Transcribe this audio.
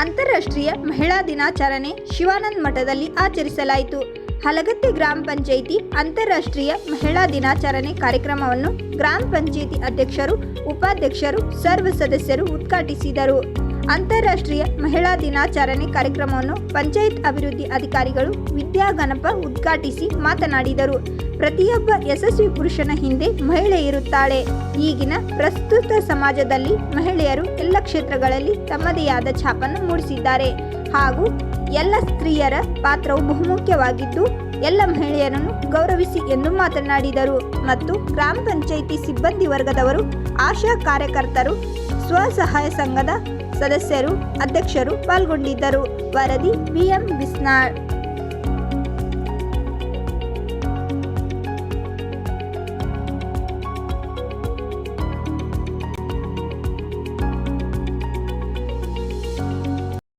ಅಂತಾರಾಷ್ಟ್ರೀಯ ಮಹಿಳಾ ದಿನಾಚರಣೆ ಶಿವಾನಂದ ಮಠದಲ್ಲಿ ಆಚರಿಸಲಾಯಿತು. ಹಲಗತ್ತಿ ಗ್ರಾಮ ಪಂಚಾಯಿತಿ ಅಂತಾರಾಷ್ಟ್ರೀಯ ಮಹಿಳಾ ದಿನಾಚರಣೆ ಕಾರ್ಯಕ್ರಮವನ್ನು ಗ್ರಾಮ ಪಂಚಾಯಿತಿ ಅಧ್ಯಕ್ಷರು, ಉಪಾಧ್ಯಕ್ಷರು, ಸರ್ವ ಸದಸ್ಯರು ಉದ್ಘಾಟಿಸಿದರು. ಅಂತಾರಾಷ್ಟ್ರೀಯ ಮಹಿಳಾ ದಿನಾಚರಣೆ ಕಾರ್ಯಕ್ರಮವನ್ನು ಪಂಚಾಯತ್ ಅಭಿವೃದ್ಧಿ ಅಧಿಕಾರಿಗಳು ವಿದ್ಯಾಗಣಪ ಉದ್ಘಾಟಿಸಿ ಮಾತನಾಡಿದರು. ಪ್ರತಿಯೊಬ್ಬ ಯಶಸ್ವಿ ಪುರುಷನ ಹಿಂದೆ ಮಹಿಳೆ ಇರುತ್ತಾಳೆ. ಈಗಿನ ಪ್ರಸ್ತುತ ಸಮಾಜದಲ್ಲಿ ಮಹಿಳೆಯರು ಎಲ್ಲ ಕ್ಷೇತ್ರಗಳಲ್ಲಿ ತಮ್ಮದೇ ಆದ ಛಾಪನ್ನು ಮೂಡಿಸಿದ್ದಾರೆ. ಹಾಗೂ ಎಲ್ಲ ಸ್ತ್ರೀಯರ ಪಾತ್ರವು ಬಹುಮುಖ್ಯವಾಗಿದ್ದು, ಎಲ್ಲ ಮಹಿಳೆಯರನ್ನು ಗೌರವಿಸಿ ಎಂದು ಮಾತನಾಡಿದರು. ಮತ್ತು ಗ್ರಾಮ ಪಂಚಾಯಿತಿ ಸಿಬ್ಬಂದಿ ವರ್ಗದವರು, ಆಶಾ ಕಾರ್ಯಕರ್ತರು ಸ್ವಸಹಾಯ ಸಂಘದ ಸದಸ್ಯರು, ಅಧ್ಯಕ್ಷರು ಪಾಲ್ಗೊಂಡಿದ್ದರು. ವರದಿ ಬಿಎಂ ಬಿಸ್ನಾಳ್.